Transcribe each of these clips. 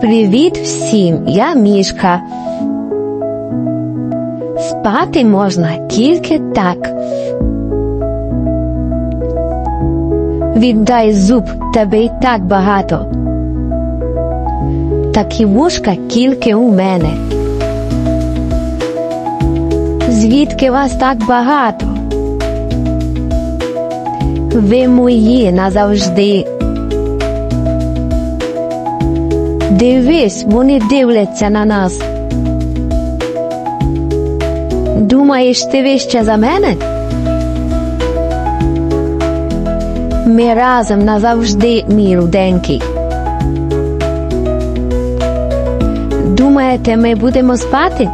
Привіт всім, я Мішка. Спати можна тільки так. Віддай зуб, тебе й так багато. Такі вушка тільки у мене. Звідки вас так багато? Ви мої назавжди. Дивись, вони дивляться на нас. Думаєш, ти вище за мене? Ми разом назавжди, мій руденький. Думаєте, ми будемо спати?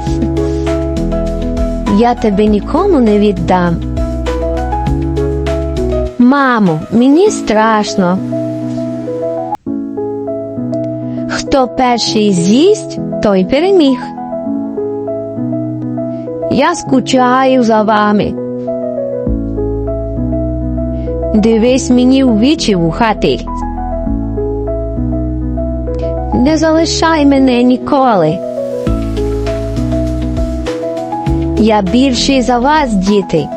Я тебе нікому не віддам. Мамо, мені страшно. Хто перший з'їсть, той переміг. Я скучаю за вами. Дивись мені у вічі вухати. Не залишай мене ніколи. Я більший за вас, діти.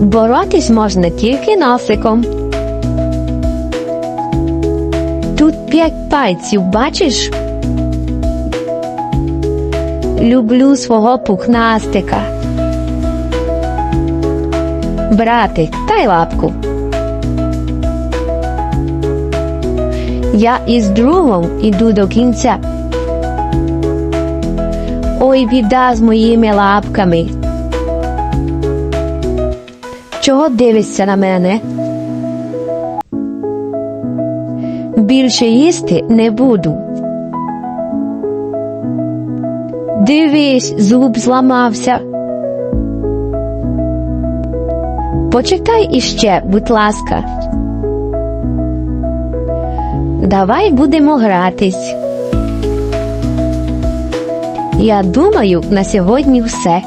Боротись можна тільки носиком. Тут п'ять пальців, бачиш? Люблю свого пухнастика. Братик, дай лапку. Я із другом іду до кінця. Ой, біда з моїми лапками. Чого дивишся на мене? Більше їсти не буду. Дивись, зуб зламався. Почекай іще, будь ласка. Давай будемо гратись. Я думаю, на сьогодні все.